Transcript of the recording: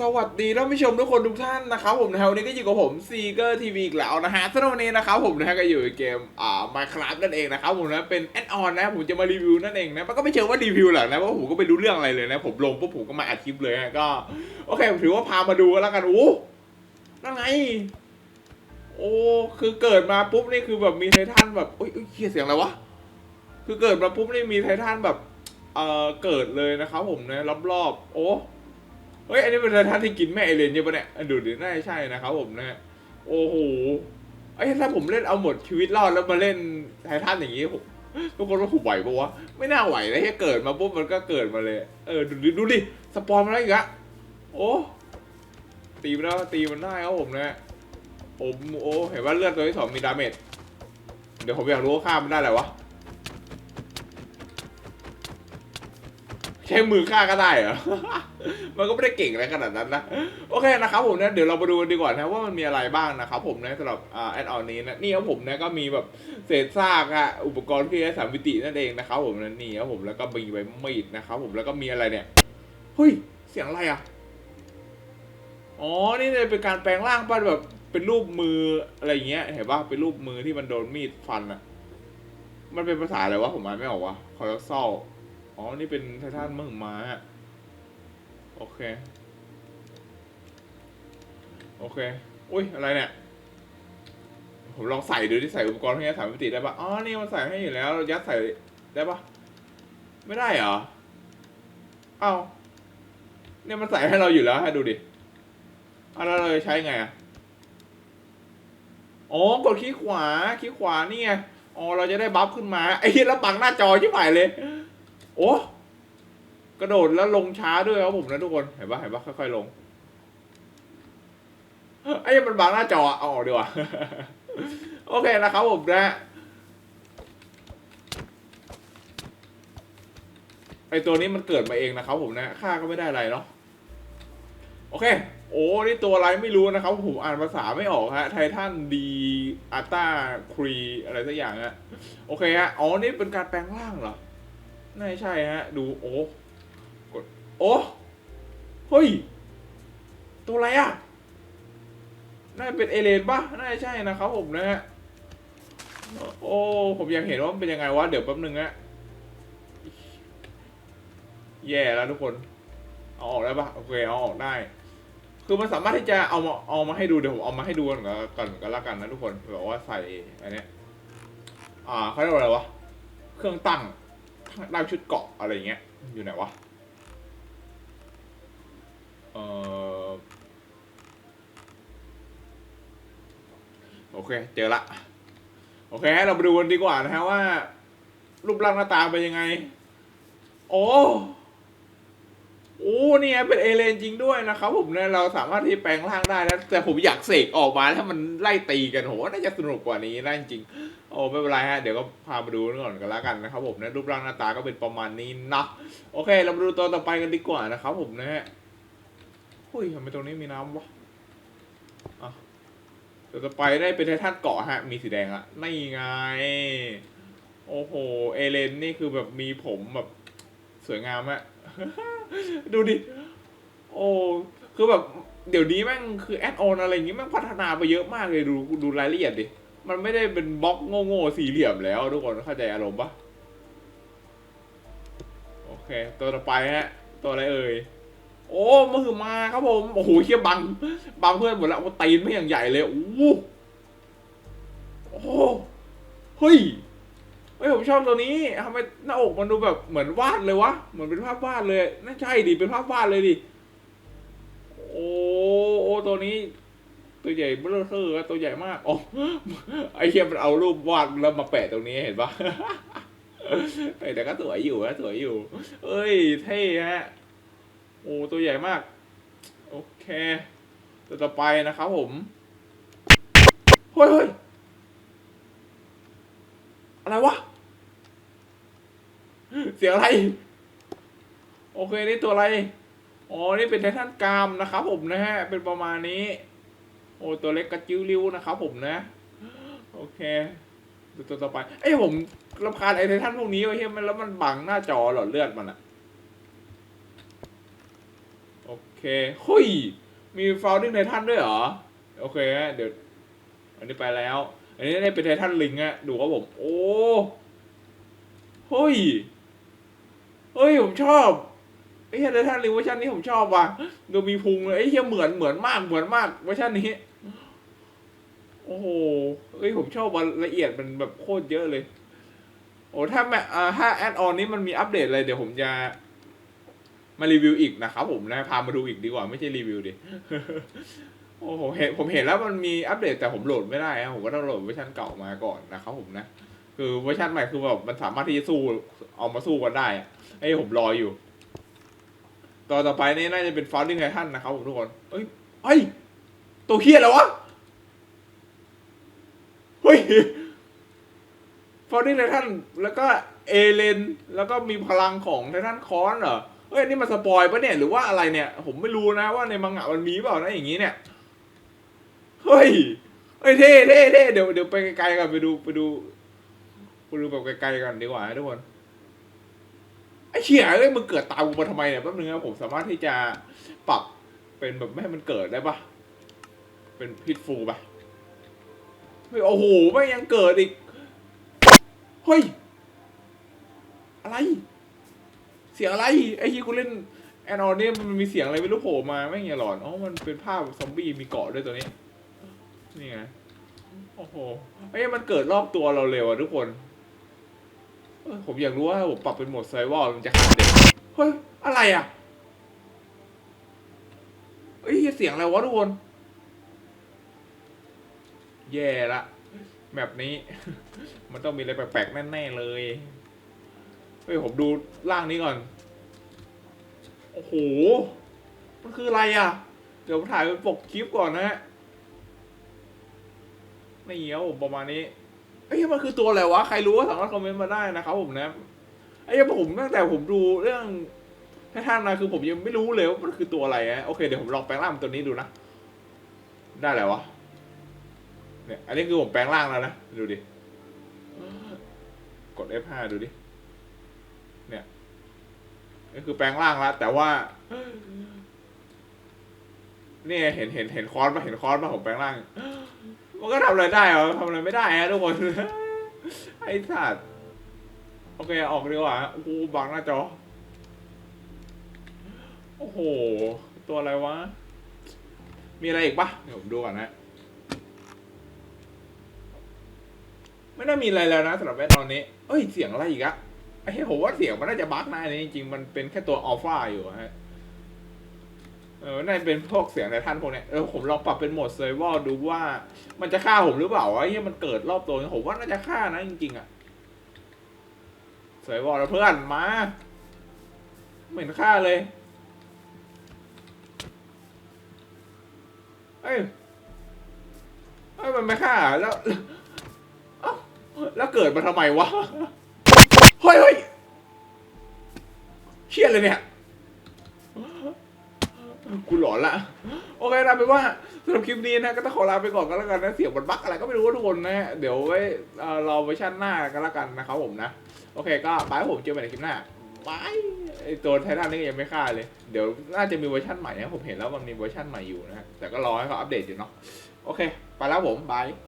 สวัสดีท่านผู้ชมทุกคนทุกท่านนะครับผมนะฮะวันนี้ก็อยู่กับผมซีเกอร์ทีวีอีกแล้วนะฮะสำหรับวันนี้นะครับผมนะฮะก็อยู่ในเกมอ่ามาคราฟนั่นเองนะครับผมนะเป็นแอดออนนะผมจะมารีวิวนั่นเองนะมันก็ไม่เชิงว่ารีวิวหรอกนะเพราะผมก็ไม่รู้เรื่องอะไรเลยนะผมลงปุ๊บผมก็มาอัดคลิปเลยฮะก็โอเคถือว่าพามาดูกันแล้วกันโอ้นั่นไงโอ้คือเกิดมาปุ๊บนี่คือแบบมีไททันแบบอุ้ยอุ้ยเฮียเสียงอะไรวะคือเกิดมาปุ๊บนี่มีไททันแบบเอ่อเกิดเลยนะครับผมนะรอบๆโอ้ เฮ้ยอันนี้เป็นไททันที่กินแม่เอเลนใช่ปะเนี่ยอะดูดิน่าใช่นะครับผมนะฮะโอ้โหไอ้ถ้าผมเล่นเอาหมดชีวิตรอดแล้วมาเล่นไททันอย่างงี้ผมทุกคนว่าผมไหวปะวะไม่น่าไหวนะแค่เกิดมาปุ๊บมันก็เกิดมาเลย เออดูดิดูดิสปอนมาแล้วอีกอะโอ้ตีมันแล้วตีมันได้ครับผมนะฮะผมโอ้เห็นว่าเลือดตัวที่สองมีดาเมจเดี๋ยวผมอยากรู้ว่าฆ่ามันได้อะไรวะใช้มือฆ่าก็ได้เหรอ มันก็ไม่ได้เก่งอะไรขนาดนั้นนะ โอเคนะครับผมนะเดี๋ยวเรามาดูกันดีกว่านะว่ามันมีอะไรบ้างนะครับผมนะสำหรับแอดออนนี้นะนี่ครับผมนะก็มีแบบเศษซากอะอุปกรณ์ที่ใช้สามมิตินั่นเองนะครับผมนะนี่ครับผมแล้วก็มีใบมีดนะครับผมแล้วก็มีอะไรเนี่ยเฮ้ยเสียงอะไรอะอ๋อนี่เลยเป็นการแปลงร่างป่ะแบบเป็นรูปมืออะไรเงี้ยเห็นป่ะเป็นรูปมือที่มันโดนมีดฟันอะมันเป็นภาษาอะไรวะผมอ่านไม่ออกวะคอร์ซอลอ๋อนี่เป็นไททันมึงม้า โอเค โอเค อุ้ย อะไรเนี่ย ผมลองใส่ดูที่ใส่อุปกรณ์ให้สามมิติได้ปะอ๋อ นี่มันใส่ให้อยู่แล้วยัดใส่ได้ปะไม่ได้เหรอ เอ้าเนี่ยมันใส่ให้เราอยู่แล้วให้ดูดิเอาแล้วเราจะใช้ไงอะอ๋อกดคลิกขวาคลิกขวานี่ไงอ๋อเราจะได้บัฟขึ้นมาไอ้เหี้ยแล้วปังหน้าจอชิบหายเลย โอ้ กระโดดแล้วลงช้าด้วยครับผมนะทุกคน เห็นปะเห็นปะค่อยๆลง ไอ้ยมันบังหน้าจออะเอาออกดีกว่า โอเคนะครับผมนะไอตัวนี้มันเกิดมาเองนะครับผมนะค่าก็ไม่ได้อะไรเนาะโอเค โอ้นี่ตัวอะไรไม่รู้นะครับ ผมอ่านภาษาไม่ออกฮะไททันดีอัตตาครีอะไรสักอย่างฮะโอเคฮะอ๋อนี่เป็นการแปลงร่างเหรอน่ใช่ฮะ ดูโอ้ โอ้เฮ้ย ตัวอะไรอะ น่าจะเป็นเอเลนปะน่าจะใช่นะครับผมนะฮะ โอ้ ผมยากเห็นว่ามันเป็นยังไงวะ เดี๋ยวแป๊บนึงฮะแย่แล้วทุกคน เอาออกได้ปะโอเค เอาออกได้ คือมันสามารถที่จะเอามาเอามาให้ดูเดี๋ยวผมเอามาให้ดูก่อนก่อนก่อนกันละกันนะทุกคนแบบว่าใส่อันเนี้ย อ่าเขาเรียกว่าอะไรวะ เครื่องตั้งได้ชุดเกาะอะไรอย่างเงี้ย อยู่ไหนวะ โอเค เจอละ โอเค เรามาดูกันดีกว่านะฮะว่า รูปร่างหน้าตาเป็นยังไง โอ้โอ้นี่เป็นเอเลนจริงด้วยนะครับผมเนี่ยเราสามารถที่แปลงร่างได้นะแต่ผมอยากเสกออกมาถ้ามันไล่ตีกันผมว่าน่าจะสนุกกว่านี้นะจริงโอ้ไม่เป็นไรฮะเดี๋ยวก็พามาดูก่อนกันแล้วกันนะครับผมนะรูปร่างหน้าตาก็เป็นประมาณนี้นะโอเค เรามาดูตัวต่อไปกันดีกว่านะครับผมนะฮะ หุ้ยทำไมตรงนี้มีน้ำวะอะตัวต่อไปได้เป็นไททันเกาะฮะ มีสีแดงอะนี่ไง โอ้โห เอเลนนี่คือแบบมีผมแบบสวยงามอะดูดิ โอ้ คือแบบ เดี๋ยวนี้แม่งคือแอดออนอะไรอย่างงี้แม่งพัฒนาไปเยอะมากเลยดูดูรายละเอียดดิ มันไม่ได้เป็นบล็อกโง่ๆสี่เหลี่ยมแล้วทุกคนเข้าใจอารมณ์ปะโอเค ตัวต่อไปฮะ ตัวอะไรเอ่ย โอ้มือมาครับผม โอ้โหเฮียบัง บังเพื่อนหมดแล้วโอ้ตีนไม่อย่างใหญ่เลย โอ้โหโอ้เฮ้ย เฮ้ยผมชอบตัวนี้ทำไมหน้าอกมันดูแบบเหมือนวาดเลยวะ เหมือนเป็นภาพวาดเลยน่าใช่ดิ เป็นภาพวาดเลยดิ โอ้โอ้ตัวนี้ ตัวใหญ่เบ้อเร่อตัวใหญ่มากอ๋อไอเหี้ยมันเอารูปวาดแล้วมาแปะตรงนี้เห็นปะแต่ก็สวยอยู่นะสวยอยู่ เอ้ย เท่ฮะ อ้ตัวใหญ่มาก โอเคตัวต่อไปนะครับผมเฮ้ยเฮ้ยอะไรวะ เสียงอะไร โอเค นี่ตัวอะไร อ๋อ นี่เป็นไททันกามนะครับผมนะฮะ เป็นประมาณนี้ โอ้ตัวเล็กกระจิ้วริ้วนะครับผมนะ โอเคตัวต่อไป เอ้ยผมรำคาญไอ้ไททันพวกนี้ไอ้เหี้ยมันแล้วมันบังหน้าจอหลอดเลือดมันอะ โอเคเฮ้ยมีฟาวดิ้งไททันด้วยเหรอ โอเคฮะเดี๋ยว อันนี้ไปแล้ว อันนี้ได้เป็นไททันลิงอะดูครับผม โอ้เฮ้ยเฮ้ยผมชอบไอ้เหี้ยไททันลิงเวอร์ชันนี้ผมชอบว่ะดูมีพุงเลยไอ้เหี้ยเหมือนเหมือนมากเหมือนมากเวอร์ชันนี้โอ้โหเอ้ยผมชอบวันละเอียดมันแบบโคตรเยอะเลย โอ้ถ้าแม่อ่าถ้าแอดออนนี้มันมีอัปเดตอะไรเดี๋ยวผมจะ มารีวิวอีกนะครับผมนะพามาดูอีกดีกว่าไม่ใช่รีวิวดิโอ้โหเห็นผมเห็นแล้วมันมีอัปเดตแต่ผมโหลดไม่ได้นะผมก็ต้องโหลดเวอร์ชันเก่ามาก่อนนะครับผมนะ คือเวอร์ชันใหม่คือแบบมันสามารถที่จะสู้เอามาสู้กันได้อะไอ้ผมรออยู่ ต่อต่อไปนี่น่าจะเป็นฟอร์ดิ้งไททันนะครับผมทุกคนเอ้ยเฮ้ยตัวเฮียแล้ววะเฮ้ยฟอร์ดิ้งไททันแล้วก็เอเลนแล้วก็มีพลังของไททันคอนเหรอ เฮ้ยนี่มาสปอยปะเนี่ยหรือว่าอะไรเนี่ย ผมไม่รู้นะว่าในมังงะมันมีเปล่านะอย่างนี้เนี่ยเฮ้ยเฮ้ยเท่เท่เท่เดี๋ยวเดี๋ยวไปไกลๆกันไปดูไปดูไปดูแบบไกลๆกันดีกว่านะทุกคนไอ้เชี่ยเอ้ยมึงเกิดตามกูมาทำไมเนี่ยแป๊บนึงนะผมสามารถที่จะปรับเป็นแบบไม่ให้มันเกิดได้ปะเป็นพิษฟูปะเฮ้ยโอ้โหไม่ยังเกิดอีกเฮ้ยอะไร เสียงอะไรไอ้ที่กูเล่นแอนออนเนี่ยมันมีเสียงอะไรไม่รู้โผล่มาไม่งอย่าหลอนอ๋อมันเป็นภาพซอมบี้มีเกาะด้วยตัวนี้นี่ไงโอ้โหไอ้ยมันเกิดรอบตัวเราเร็วอะทุกคนผมอยากรู้ว่าผมปรับเป็นโหมดไซวอลมันจะฆ่าเด็กเฮ้ยอะไรอะเอ้ยเสียงอะไรวะทุกคน แย่ละแบบนี้ มันต้องมีอะไรแปลกๆแน่ๆเลย ฮ้ยผมดูร่างนี้ก่อน โอ้โห มันคืออะไรอะ เดี๋ยวผมถ่ายเป็นปกคลิปก่อนนะฮะนี่เหี้ยวผมประมาณนี้เอ้ยมันคือตัวอะไรวะ ใครรู้ก็สามารถคอมเมนต์มาได้นะครับผมนะไอ้ยผมตั้งแต่ผมดูเรื่องท่านนะคือผมยังไม่รู้เลยว่ามันคือตัวอะไรนะโอเคเดี๋ยวผมลองแปลงร่างตัวนี้ดูนะ ได้แล้ววะ เนี่ย อันนี้คือผมแปลงร่างแล้วนะ ดูดิ กด F5 ดูดิ นี่คือแปลงร่างแล้วแต่ว่านี่เห็นเห็นเห็นคอนปะเห็นคอนปะผมแปลงร่าง มันก็ทำอะไรได้เหรอทำอะไรไม่ได้ฮะทุกคนไอ้สัตว์โอเคออกดีกว่าโอ้โหบังหน้าจอ โอ้โห ตัวอะไรวะ มีอะไรอีกปะเดี๋ยวผมดูก่อนนะ ไม่น่ามีอะไรแล้วนะสำหรับแว่นตอนนี้ เอ้ย เสียงอะไรอีกอะ เหี้ยผมว่าเสียงมันน่าจะบั๊กนะอันนี้จริงๆมันเป็นแค่ตัวอัลฟาอยู่ฮะเออน่าจะเป็นพวกเสียงไททันพวกเนี้ยเออผมลองปรับเป็นโหมดเซอร์วอลดูว่า มันจะฆ่าผมหรือเปล่าวะไอ้เหี้ยมันเกิดรอบตัวผมว่าน่าจะฆ่านะจริงๆอะเซอร์วอลแล้วเพื่อนมาไม่เหม็นฆ่าเลยเอ้ยเอ้ยมันไม่ฆ่าแล้วแล้วเกิดมาทำไมวะ ฮ้ยเฮ้ยเชี่ยเลยเนี่ยกูหลอนละ โอเคนะเป็นว่าสำหรับคลิปนี้นะก็ต้องขอลาไปก่อนก็แล้วกันนะเสียงมันบั๊กอะไรก็ไม่รู้ทุกคนนะเดี๋ยวไว้เรอเวอร์ชันหน้ากันแล้วกันนะครับผมนะ โอเคก็บายผมเจอกันในคลิปหน้าบายไอตัวไททันนี่ยังไม่ฆ่าเลย เดี๋ยวน่าจะมีเวอร์ชันใหม่นะผมเห็นแล้วมันมีเวอร์ชันใหม่อยู่นะแต่ก็รอให้เขาอัปเดตอยู่เนาะโอเค ไปแล้วผมบาย